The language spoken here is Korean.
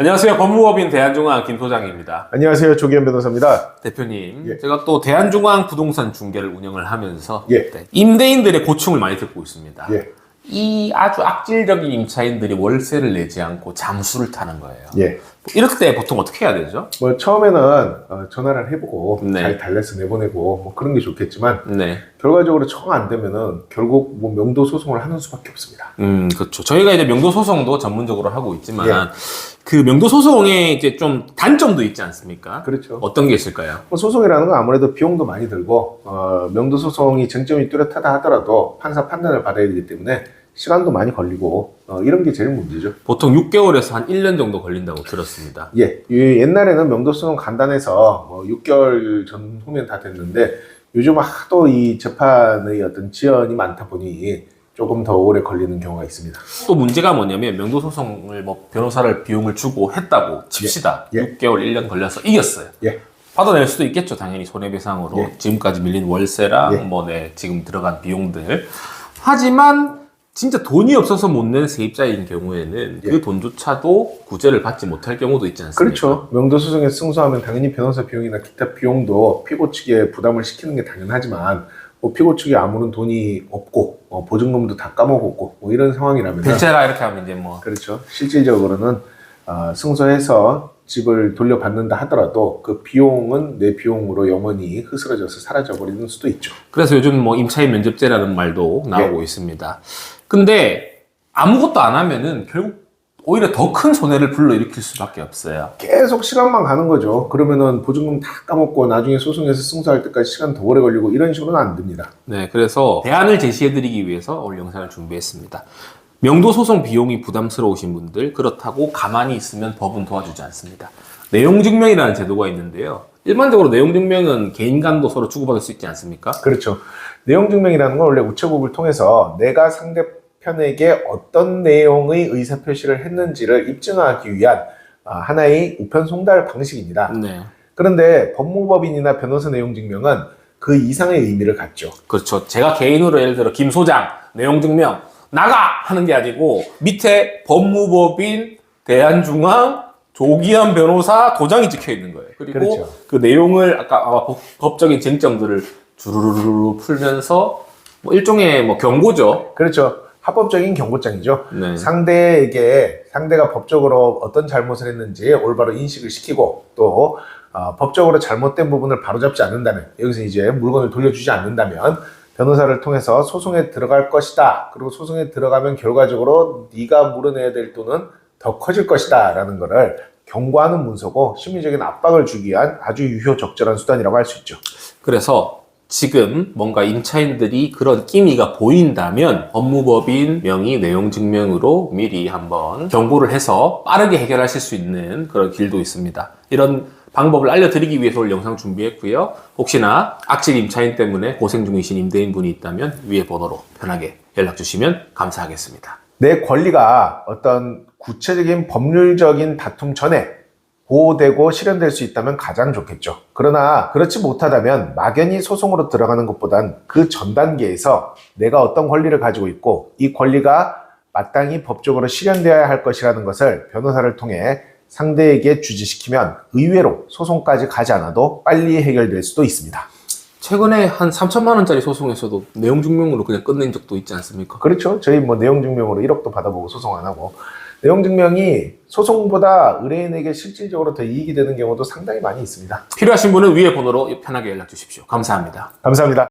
안녕하세요. 법무법인 대한중앙 김 소장입니다. 안녕하세요. 조기현 변호사입니다. 대표님, 예. 제가 또 대한중앙 부동산 중개를 운영을 하면서 예. 네, 임대인들의 고충을 많이 듣고 있습니다. 예. 이 아주 악질적인 임차인들이 월세를 내지 않고 잠수를 타는 거예요. 예. 이럴 때 보통 어떻게 해야 되죠? 뭐 처음에는 어, 전화를 해보고 네. 잘 달래서 내보내고 뭐 그런 게 좋겠지만 네. 결과적으로 청안 되면은 결국 뭐 명도 소송을 하는 수밖에 없습니다. 음, 그렇죠. 저희가 이제 명도 소송도 전문적으로 하고 있지만 예. 그 명도 소송에 이제 좀 단점도 있지 않습니까? 그렇죠. 어떤 게 있을까요? 뭐 소송이라는 건 아무래도 비용도 많이 들고 어, 명도 소송이 쟁점이 뚜렷하다 하더라도 판사 판단을 받아야 되기 때문에 시간도 많이 걸리고 어, 이런 게 제일 문제죠. 보통 6개월에서 한 1년 정도 걸린다고 들었습니다. 예, 이 옛날에는 명도 소송 간단해서 뭐 6개월 전 후면 다 됐는데 요즘 하도 이 재판의 어떤 지연이 많다 보니 조금 더 오래 걸리는 경우가 있습니다. 또 문제가 뭐냐면 명도 소송을 뭐 변호사를 비용을 주고 했다고 칩시다. 예. 6개월, 1년 걸려서 이겼어요. 예, 받아낼 수도 있겠죠, 당연히 손해배상으로 예. 지금까지 밀린 월세랑 예. 뭐 네, 지금 들어간 비용들. 하지만 진짜 돈이 없어서 못 낸 세입자인 경우에는 예. 그 돈조차도 구제를 받지 못할 경우도 있지 않습니까? 그렇죠. 명도 소송에 승소하면 당연히 변호사 비용이나 기타 비용도 피고 측에 부담을 시키는 게 당연하지만 뭐 피고 측이 아무런 돈이 없고 어, 보증금도 다 까먹었고 뭐 이런 상황이라면 대체라 이렇게 하면 이제 뭐 그렇죠. 실질적으로는 어, 승소해서 집을 돌려받는다 하더라도 그 비용은 내 비용으로 영원히 흐스러져서 사라져 버리는 수도 있죠. 그래서 요즘 뭐 임차인 면접제라는 말도 예. 나오고 있습니다. 근데 아무것도 안 하면은 결국 오히려 더 큰 손해를 불러일으킬 수밖에 없어요. 계속 시간만 가는 거죠. 그러면은 보증금 다 까먹고 나중에 소송에서 승소할 때까지 시간 더 오래 걸리고 이런 식으로는 안 됩니다. 네, 그래서 대안을 제시해드리기 위해서 오늘 영상을 준비했습니다. 명도 소송 비용이 부담스러우신 분들 그렇다고 가만히 있으면 법은 도와주지 않습니다. 내용 증명이라는 제도가 있는데요. 일반적으로 내용 증명은 개인 간도 서로 주고받을 수 있지 않습니까? 그렇죠. 내용 증명이라는 건 원래 우체국을 통해서 내가 상대편에게 어떤 내용의 의사 표시를 했는지를 입증하기 위한 아, 하나의 우편 송달 방식입니다. 네. 그런데 법무법인이나 변호사 내용 증명은 그 이상의 의미를 갖죠. 그렇죠. 제가 개인으로 예를 들어 김 소장 내용 증명 나가 하는 게 아니고 밑에 법무법인 대한중앙 조기현 변호사 도장이 찍혀 있는 거예요. 그리고 그렇죠. 그 내용을 아까 아마 법- 법적인 쟁점들을 주르르르 풀면서 뭐 일종의 뭐 경고죠. 그렇죠. 합법적인 경고장이죠. 네. 상대에게 상대가 법적으로 어떤 잘못을 했는지 올바로 인식을 시키고 또 어, 법적으로 잘못된 부분을 바로잡지 않는다면 여기서 이제 물건을 돌려주지 않는다면 변호사를 통해서 소송에 들어갈 것이다. 그리고 소송에 들어가면 결과적으로 네가 물어내야 될 돈은 더 커질 것이다 라는 것을 경고하는 문서고 심리적인 압박을 주기 위한 아주 유효적절한 수단이라고 할 수 있죠. 그래서 지금 뭔가 임차인들이 그런 끼미가 보인다면 법무법인 명의 내용 증명으로 미리 한번 경고를 해서 빠르게 해결하실 수 있는 그런 길도 있습니다. 이런 방법을 알려드리기 위해서 오늘 영상 준비했고요. 혹시나 악질 임차인 때문에 고생 중이신 임대인분이 있다면 위에 번호로 편하게 연락 주시면 감사하겠습니다. 내 권리가 어떤 구체적인 법률적인 다툼 전에 보호되고 실현될 수 있다면 가장 좋겠죠. 그러나 그렇지 못하다면 막연히 소송으로 들어가는 것보단 그 전 단계에서 내가 어떤 권리를 가지고 있고 이 권리가 마땅히 법적으로 실현되어야 할 것이라는 것을 변호사를 통해 상대에게 주지시키면 의외로 소송까지 가지 않아도 빨리 해결될 수도 있습니다. 최근에 한 3천만 원짜리 소송에서도 내용 증명으로 그냥 끝낸 적도 있지 않습니까? 그렇죠. 저희 뭐 내용 증명으로 1억도 받아보고 소송 안 하고 내용 증명이 소송보다 의뢰인에게 실질적으로 더 이익이 되는 경우도 상당히 많이 있습니다. 필요하신 분은 위에 번호로 편하게 연락 주십시오. 감사합니다. 감사합니다.